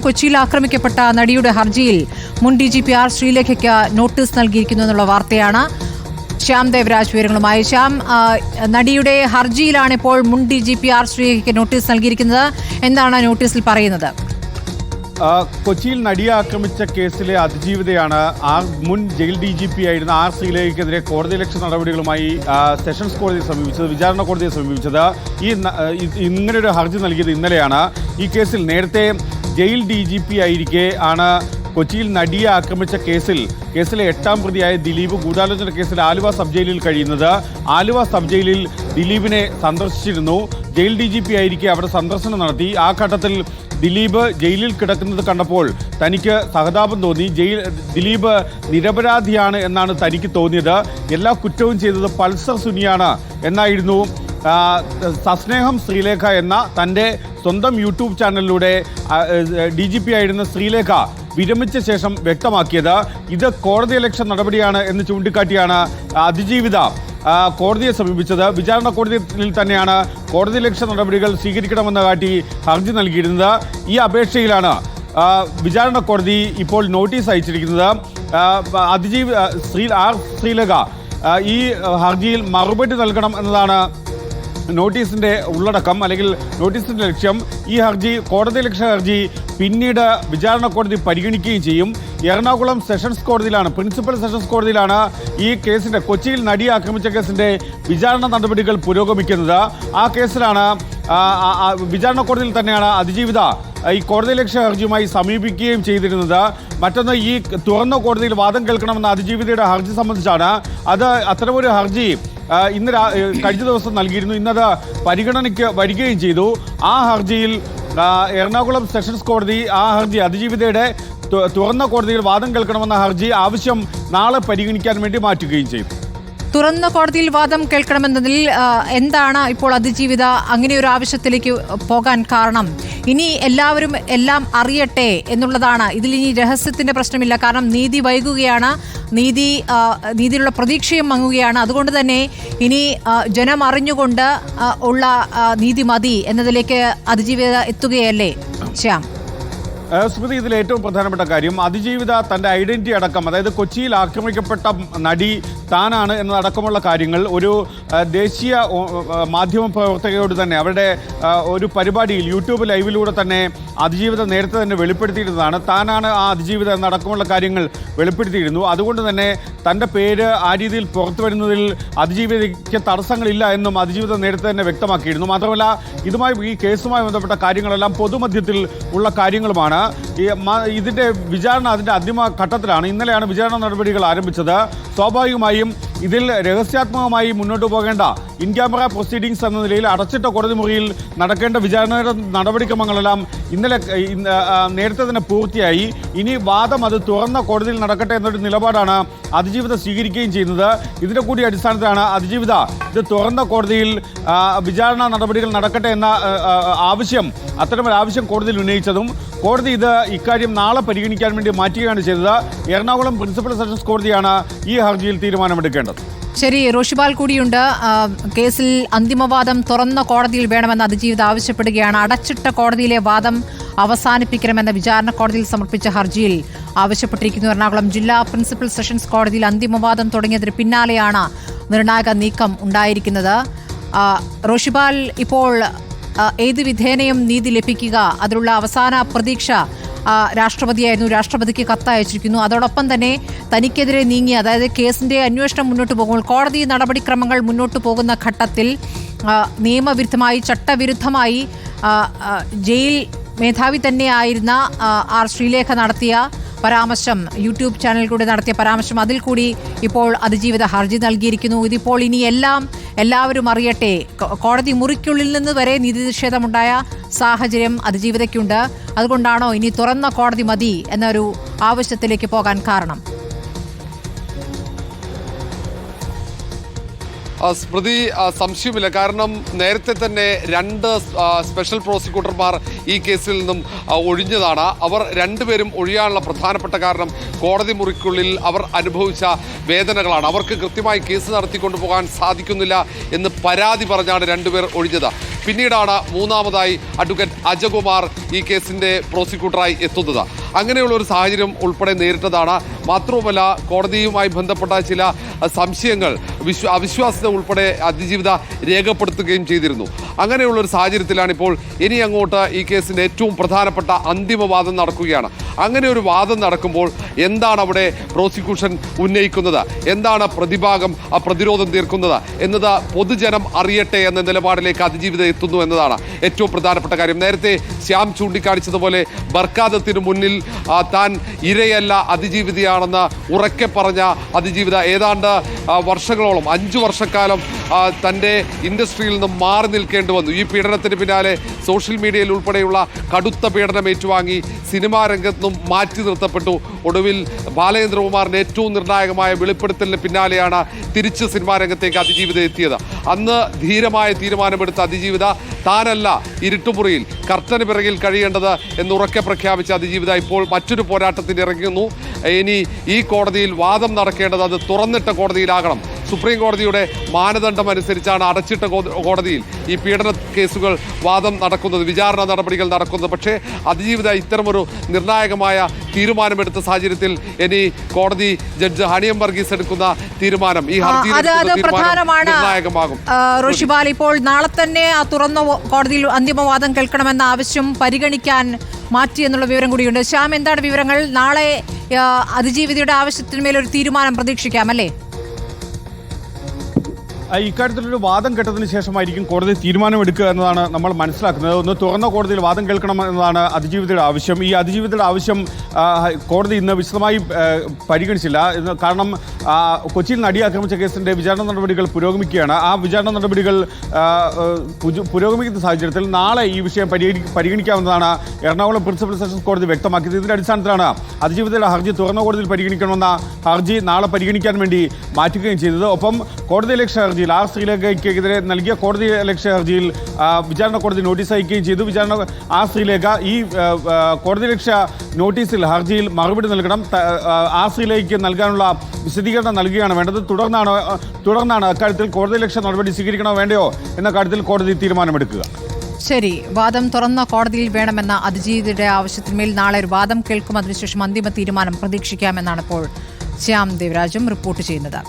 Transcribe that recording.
കൊച്ചിയിൽ ആക്രമിക്കപ്പെട്ട നടിയുടെ ഹർജിയിൽ മുൻ ഡി ജി പി ആർ ശ്രീലേഖയ്ക്ക് നോട്ടീസ് നൽകിയിരിക്കുന്നു എന്നുള്ള വാർത്തയാണ് ശ്യാം ദേവരാജ് വിവരങ്ങളുമായി. ശ്യാം നടിയുടെ ഹർജിയിലാണ് ഇപ്പോൾ മുൻ ഡി ജി പി ആർ ശ്രീലേഖയ്ക്ക് നോട്ടീസ് നൽകിയിരിക്കുന്നത്. എന്താണ് നോട്ടീസിൽ പറയുന്നത്? കൊച്ചിയിൽ നടിയെ ആക്രമിച്ച കേസിലെ അതിജീവിതയാണ് ആർ മുൻ ജയിൽ ഡി ജി പി ആയിരുന്ന ആർ ശ്രീലേഖയ്ക്കെതിരെ കോടതി ലക്ഷ്യ നടപടികളുമായി സെഷൻസ് കോടതിയെ സമീപിച്ചത് വിചാരണ കോടതിയെ സമീപിച്ചത്. ഈ ന- ഇ- ഇങ്ങനെ ഒരു ഹർജി നൽകിയത് ഇന്നലെയാണ്. ഈ കേസിൽ നേരത്തെ ജയിൽ ഡി ജി പി ആയിരിക്കെ ആണ് കൊച്ചിയിൽ നടിയെ ആക്രമിച്ച കേസിൽ കേസിലെ എട്ടാം പ്രതിയായ ദിലീപ് ഗൂഢാലോചന കേസിൽ ആലുവ സബ് ജയിലിൽ കഴിയുന്നത്. ആലുവ സബ് ജയിലിൽ ദിലീപിനെ സന്ദർശിച്ചിരുന്നു. ജയിൽ ഡി ജി പി ആയിരിക്കെ അവിടെ സന്ദർശനം നടത്തി. ആ ഘട്ടത്തിൽ ദിലീപ് ജയിലിൽ കിടക്കുന്നത് കണ്ടപ്പോൾ തനിക്ക് സഹതാപം തോന്നി. ജയിൽ ദിലീപ് നിരപരാധിയാണ് എന്നാണ് തനിക്ക് തോന്നിയത്. എല്ലാ കുറ്റവും ചെയ്തത് പൾസർ സുനിയാണ് എന്നായിരുന്നു സസ്നേഹം ശ്രീലേഖ എന്ന തന്റെ സ്വന്തം യൂട്യൂബ് ചാനലിലൂടെ ഡി ജി പി ആയിരുന്ന ശ്രീലേഖ വിരമിച്ച ശേഷം വ്യക്തമാക്കിയത്. ഇത് കോടതി ലക്ഷ്യ നടപടിയാണ് എന്ന് ചൂണ്ടിക്കാട്ടിയാണ് അതിജീവിത കോടതിയെ സമീപിച്ചത്. വിചാരണ കോടതിയിൽ തന്നെയാണ് കോടതി ലക്ഷ്യ നടപടികൾ സ്വീകരിക്കണമെന്ന് കാട്ടി ഹർജി നൽകിയിരുന്നത്. ഈ അപേക്ഷയിലാണ് വിചാരണ കോടതി ഇപ്പോൾ നോട്ടീസ് അയച്ചിരിക്കുന്നത്. അതിജീവി ശ്രീ ആർ ശ്രീലക ഈ ഹർജിയിൽ മറുപടി നൽകണം എന്നതാണ് നോട്ടീസിന്റെ ഉള്ളടക്കം അല്ലെങ്കിൽ നോട്ടീസിന്റെ ലക്ഷ്യം ഈ ഹർജി കോടതി ലക്ഷ്യ ഹർജി പിന്നീട് വിചാരണ കോടതി പരിഗണിക്കുകയും ചെയ്യും. എറണാകുളം സെഷൻസ് കോടതിയിലാണ് പ്രിൻസിപ്പൽ സെഷൻസ് കോടതിയിലാണ് ഈ കേസിന്റെ കൊച്ചിയിൽ നടി ആക്രമിച്ച കേസിന്റെ വിചാരണ നടപടികൾ പുരോഗമിക്കുന്നത്. ആ കേസിലാണ് വിചാരണ കോടതിയിൽ തന്നെയാണ് അതിജീവിത ഈ കോടതി ലക്ഷ്യ ഹർജിയുമായി സമീപിക്കുകയും ചെയ്തിരുന്നത്. മറ്റൊന്ന് ഈ തുറന്ന കോടതിയിൽ വാദം കേൾക്കണമെന്ന അതിജീവിതയുടെ ഹർജി സംബന്ധിച്ചാണ്. അത് അത്തരമൊരു ഹർജി ഇന്ന് കഴിഞ്ഞ ദിവസം നൽകിയിരുന്നു. ഇന്നത് പരിഗണനയ്ക്ക് വരികയും ചെയ്തു. ആ ഹർജിയിൽ എറണാകുളം സെഷൻസ് കോടതി ആ ഹർജി അതിജീവിതയുടെ തുറന്ന കോടതിയിൽ വാദം കേൾക്കണമെന്ന ഹർജി ആവശ്യം നാളെ പരിഗണിക്കാൻ വേണ്ടി മാറ്റുകയും ചെയ്തു തുറന്ന കോടതിയിൽ വാദം കേൾക്കണമെന്നതിൽ എന്താണ് ഇപ്പോൾ അതിജീവിത? അങ്ങനെ ഒരു ആവശ്യത്തിലേക്ക് പോകാൻ കാരണം? ഇനി എല്ലാവരും എല്ലാം അറിയട്ടെ എന്നുള്ളതാണ്. ഇതിൽ ഇനി രഹസ്യത്തിന്റെ പ്രശ്നമില്ല. കാരണം നീതി വൈകുകയാണ്. നീതി നീതിയിലുള്ള പ്രതീക്ഷയും മങ്ങുകയാണ്. അതുകൊണ്ട് തന്നെ ഇനി ജനം അറിഞ്ഞുകൊണ്ട് ഉള്ള നീതി മതി എന്നതിലേക്ക് അതിജീവിത എത്തുകയല്ലേ? ശ്യാം. സ്മൃതി ഇതിൽ ഏറ്റവും പ്രധാനപ്പെട്ട കാര്യം അതിജീവിത തന്റെ ഐഡന്റിറ്റി അടക്കം അതായത് കൊച്ചിയിൽ ആക്രമിക്കപ്പെട്ട നടി താനാണ് എന്നതടക്കമുള്ള കാര്യങ്ങൾ ഒരു ദേശീയ മാധ്യമ പ്രവർത്തകയോട് തന്നെ അവരുടെ ഒരു പരിപാടിയിൽ യൂട്യൂബ് ലൈവിലൂടെ തന്നെ അതിജീവിതം നേരത്തെ തന്നെ വെളിപ്പെടുത്തിയിരുന്നതാണ്. താനാണ് ആ അതിജീവിതം എന്നടക്കമുള്ള കാര്യങ്ങൾ വെളിപ്പെടുത്തിയിരുന്നു. അതുകൊണ്ട് തന്നെ തന്റെ പേര് ആ രീതിയിൽ പുറത്തു വരുന്നതിൽ അതിജീവിതയ്ക്ക് തടസ്സങ്ങളില്ല എന്നും അതിജീവിതം നേരത്തെ തന്നെ വ്യക്തമാക്കിയിരുന്നു. മാത്രമല്ല ഇതുമായി ഈ കേസുമായി ബന്ധപ്പെട്ട കാര്യങ്ങളെല്ലാം പൊതുമധ്യത്തിൽ ഉള്ള കാര്യങ്ങളുമാണ്. ഇതിന്റെ വിചാരണ അതിന്റെ അന്തിമ ഘട്ടത്തിലാണ്. ഇന്നലെയാണ് വിചാരണ നടപടികൾ ആരംഭിച്ചത്. സ്വാഭാവികമായും ഇതിൽ രഹസ്യാത്മകമായി മുന്നോട്ട് പോകേണ്ട ഇൻ ക്യാമറ പ്രൊസീഡിങ്സ് എന്ന നിലയിൽ അടച്ചിട്ട കോടതി മുറിയിൽ നടക്കേണ്ട വിചാരണയുടെ നടപടിക്രമങ്ങളെല്ലാം ഇന്നലെ നേരത്തെ തന്നെ പൂർത്തിയായി. ഇനി വാദം അത് തുറന്ന കോടതിയിൽ നടക്കട്ടെ എന്നൊരു നിലപാടാണ് അതിജീവിത സ്വീകരിക്കുകയും ചെയ്യുന്നത്. ഇതിന്റെ കൂടി അടിസ്ഥാനത്തിലാണ് അതിജീവിത ഇത് തുറന്ന കോടതിയിൽ വിചാരണ നടപടികൾ നടക്കട്ടെ എന്ന ആവശ്യം അത്തരമൊരു ആവശ്യം കോടതിയിൽ ഉന്നയിച്ചതും കോടതി ഇത് ഇക്കാര്യം നാളെ പരിഗണിക്കാൻ വേണ്ടി മാറ്റുകയാണ് ചെയ്തത്. എറണാകുളം പ്രിൻസിപ്പൽ സെഷൻസ് കോടതിയാണ് ഈ ഹർജിയിൽ തീരുമാനമെടുക്കേണ്ടത്. ശരി റോഷിപാൽ കൂടിയുണ്ട്. കേസിൽ അന്തിമവാദം തുറന്ന കോടതിയിൽ വേണമെന്ന് അതിജീവിത ആവശ്യപ്പെടുകയാണ്. അടച്ചിട്ട കോടതിയിലെ വാദം അവസാനിപ്പിക്കണമെന്ന വിചാരണ കോടതിയിൽ സമർപ്പിച്ച ഹർജിയിൽ ആവശ്യപ്പെട്ടിരിക്കുന്നു. എറണാകുളം ജില്ലാ പ്രിൻസിപ്പൽ സെഷൻസ് കോടതിയിൽ അന്തിമവാദം തുടങ്ങിയതിന് പിന്നാലെയാണ് നിർണായക നീക്കം ഉണ്ടായിരിക്കുന്നത്. റോഷിബാൽ ഇപ്പോൾ ഏത് വിധേനയും നീതി ലഭിക്കുക അതിനുള്ള അവസാന പ്രതീക്ഷ രാഷ്ട്രപതിയായിരുന്നു. രാഷ്ട്രപതിക്ക് കത്തയച്ചിരിക്കുന്നു. അതോടൊപ്പം തന്നെ തനിക്കെതിരെ നീങ്ങി അതായത് കേസിന്റെ അന്വേഷണം മുന്നോട്ട് പോകുമ്പോൾ കോടതി നടപടിക്രമങ്ങൾ മുന്നോട്ട് പോകുന്ന ഘട്ടത്തിൽ നിയമവിരുദ്ധമായി ചട്ടവിരുദ്ധമായി ജയിൽ മേധാവി തന്നെയായിരുന്ന ആർ ശ്രീലേഖ നടത്തിയ പരാമർശം യൂട്യൂബ് ചാനലിൽ കൂടി നടത്തിയ പരാമർശം. അതിൽ കൂടി ഇപ്പോൾ അതിജീവിത ഹർജി നൽകിയിരിക്കുന്നു. ഇതിപ്പോൾ ഇനി എല്ലാം എല്ലാവരും അറിയട്ടെ. കോടതി മുറിക്കുള്ളിൽ നിന്ന് വരെ നീതി നിഷേധമുണ്ടായ സാഹചര്യം അതിജീവിതയ്ക്കുണ്ട്. അതുകൊണ്ടാണോ ഇനി തുറന്ന കോടതി മതി എന്നൊരു ആവശ്യത്തിലേക്ക് പോകാൻ കാരണം? സ്മൃതി സംശയമില്ല കാരണം നേരത്തെ തന്നെ രണ്ട് സ്പെഷ്യൽ പ്രോസിക്യൂട്ടർമാർ ഈ കേസിൽ നിന്നും ഒഴിഞ്ഞതാണ്. അവർ രണ്ടുപേരും ഒഴിയാനുള്ള പ്രധാനപ്പെട്ട കാരണം കോടതി മുറിക്കുള്ളിൽ അവർ അനുഭവിച്ച വേദനകളാണ്. അവർക്ക് കൃത്യമായി കേസ് നടത്തിക്കൊണ്ടു പോകാൻ സാധിക്കുന്നില്ല എന്ന് പരാതി പറഞ്ഞാണ് രണ്ടുപേർ ഒഴിഞ്ഞത്. പിന്നീടാണ് മൂന്നാമതായി അഡ്വക്കേറ്റ് അജകുമാർ ഈ കേസിന്റെ പ്രോസിക്യൂട്ടറായി എത്തുന്നത്. അങ്ങനെയുള്ള ഒരു സാഹചര്യം ഉൾപ്പെടെ നേരിട്ടതാണ്. മാത്രവുമല്ല കോടതിയുമായി ബന്ധപ്പെട്ട ചില സംശയങ്ങൾ വിശ്വ അവിശ്വാസത ഉൾപ്പെടെ അതിജീവിത രേഖപ്പെടുത്തുകയും ചെയ്തിരുന്നു. അങ്ങനെയുള്ള ഒരു സാഹചര്യത്തിലാണ് ഇപ്പോൾ ഇനി അങ്ങോട്ട് ഈ കേസിന്റെ ഏറ്റവും പ്രധാനപ്പെട്ട അന്തിമവാദം നടക്കുകയാണ്. അങ്ങനെ ഒരു വാദം നടക്കുമ്പോൾ എന്താണ് അവിടെ പ്രോസിക്യൂഷൻ ഉന്നയിക്കുന്നത്? എന്താണ് പ്രതിഭാഗം ആ പ്രതിരോധം തീർക്കുന്നത്? എന്നത് പൊതുജനം അറിയട്ടെ എന്ന നിലപാടിലേക്ക് അതിജീവിതം എത്തുന്നു എന്നതാണ് ഏറ്റവും പ്രധാനപ്പെട്ട കാര്യം. നേരത്തെ ശ്യാം ചൂണ്ടിക്കാണിച്ചതുപോലെ ബർക്കാദത്തിന് മുന്നിൽ താൻ ഇരയല്ല അതിജീവിതയാണെന്ന് ഉറക്കെ പറഞ്ഞ അതിജീവിത ഏതാണ്ട് വർഷങ്ങളോളം അഞ്ചു വർഷക്കാലം തന്റെ ഇൻഡസ്ട്രിയിൽ നിന്നും മാറി നിൽക്കേണ്ടി വന്നു. ഈ പീഡനത്തിന് പിന്നാലെ സോഷ്യൽ മീഡിയയിൽ ഉൾപ്പെടെയുള്ള കടുത്ത പീഡനം ഏറ്റുവാങ്ങി സിനിമാ രംഗത്ത് മാറ്റി നിർത്തപ്പെട്ടു. ഒടുവിൽ ബാലചന്ദ്രകുമാറിന്റെ ഏറ്റവും നിർണായകമായ വെളിപ്പെടുത്തലിന് പിന്നാലെയാണ് തിരിച്ച് സിനിമാ രംഗത്തേക്ക് അതിജീവിത എത്തിയത്. അന്ന് ധീരമായ തീരുമാനമെടുത്ത അതിജീവിത താനല്ല ഇരുട്ടുമുറിയിൽ കർട്ടന് പിറകിൽ കഴിയേണ്ടത് എന്ന് ഉറക്കെ പ്രഖ്യാപിച്ച അതിജീവിത ഇപ്പോൾ മറ്റൊരു പോരാട്ടത്തിന് ഇറങ്ങുന്നു. ഇനി ഈ കോടതിയിൽ വാദം നടക്കേണ്ടത് അത് തുറന്നിട്ട കോടതിയിലാകണം. സുപ്രീം കോടതിയുടെ മാനദണ്ഡം അനുസരിച്ചാണ് അടച്ചിട്ട കോടതിയിൽ ഈ പീഡന കേസുകൾ വാദം നടക്കുന്നത് വിചാരണ നടപടികൾ നടക്കുന്നത്. പക്ഷേ അതിജീവിത ഇത്തരമൊരു നിർണായകമായ തീരുമാനമെടുത്ത സാഹചര്യത്തിൽ ഇനി കോടതി ജഡ്ജ് ഹണിയം വർഗീസ് എടുക്കുന്ന തീരുമാനം ഈ നിർണായകമാകും. ഋഷിപാൽ ഇപ്പോൾ നാളെ തന്നെ ആ തുറന്ന കോടതിയിൽ അന്തിമവാദം കേൾക്കണമെന്ന ആവശ്യം പരിഗണിക്കാൻ മാറ്റി എന്നുള്ള വിവരം കൂടിയുണ്ട്. ശ്യാം എന്താണ് വിവരങ്ങൾ? നാളെ അതിജീവിതയുടെ ആവശ്യത്തിന്മേൽ ഒരു തീരുമാനം പ്രതീക്ഷിക്കാം അല്ലേ? ഇക്കാര്യത്തിലൊരു വാദം കേട്ടതിന് ശേഷമായിരിക്കും കോടതി തീരുമാനമെടുക്കുക എന്നതാണ് നമ്മൾ മനസ്സിലാക്കുന്നത്. ഒന്ന് തുറന്ന കോടതിയിൽ വാദം കേൾക്കണം എന്നതാണ് അതിജീവിതയുടെ ആവശ്യം. ഈ അതിജീവിതയുടെ ആവശ്യം കോടതി ഇന്ന് വിശദമായി പരിഗണിച്ചില്ല. കാരണം കൊച്ചിയിൽ നടി ആക്രമിച്ച കേസിന്റെ വിചാരണ നടപടികൾ പുരോഗമിക്കുകയാണ്. ആ വിചാരണ നടപടികൾ പുരോഗമിക്കുന്ന സാഹചര്യത്തിൽ നാളെ ഈ വിഷയം പരിഗണി പരിഗണിക്കാമെന്നതാണ് എറണാകുളം പ്രിൻസിപ്പൽ സെഷൻസ് കോടതി വ്യക്തമാക്കിയത്. ഇതിന്റെ അടിസ്ഥാനത്തിലാണ് അതിജീവിതയുടെ ഹർജി തുറന്ന കോടതിയിൽ പരിഗണിക്കണമെന്ന ഹർജി നാളെ പരിഗണിക്കാൻ വേണ്ടി മാറ്റുകയും ചെയ്തത്. ഒപ്പം കോടതി ലക്ഷ്യ ഹർജിയിൽ ആർ ശ്രീലേഖയ്ക്കെതിരെ നൽകിയ കോടതി ലക്ഷ്യ ഹർജിയിൽ വിചാരണ കോടതി നോട്ടീസ് അയക്കുകയും ചെയ്തു. വിചാരണ ആർ ശ്രീലേഖ ഈ കോടതി ലക്ഷ്യ നോട്ടീസിൽ ഹർജിയിൽ മറുപടി നൽകണം. ആർ ശ്രീലേഖയ്ക്ക് നൽകാനുള്ള വിശദീകരണം നൽകുകയാണ് വേണ്ടത്. തുടർന്നാണ് തുടർന്നാണ് അക്കാര്യത്തിൽ കോടതി ലക്ഷ്യ നടപടി സ്വീകരിക്കണോ വേണ്ടയോ എന്ന കാര്യത്തിൽ കോടതി തീരുമാനമെടുക്കുക. ശരി. വാദം തുറന്ന കോടതിയിൽ വേണമെന്ന അതിജീവിതയുടെ ആവശ്യത്തിന്മേൽ നാളെ ഒരു വാദം കേൾക്കും. അതിനുശേഷം അന്തിമ തീരുമാനം പ്രതീക്ഷിക്കാമെന്നാണ് ഇപ്പോൾ ശ്യാം ദേവരാജും റിപ്പോർട്ട് ചെയ്യുന്നത്.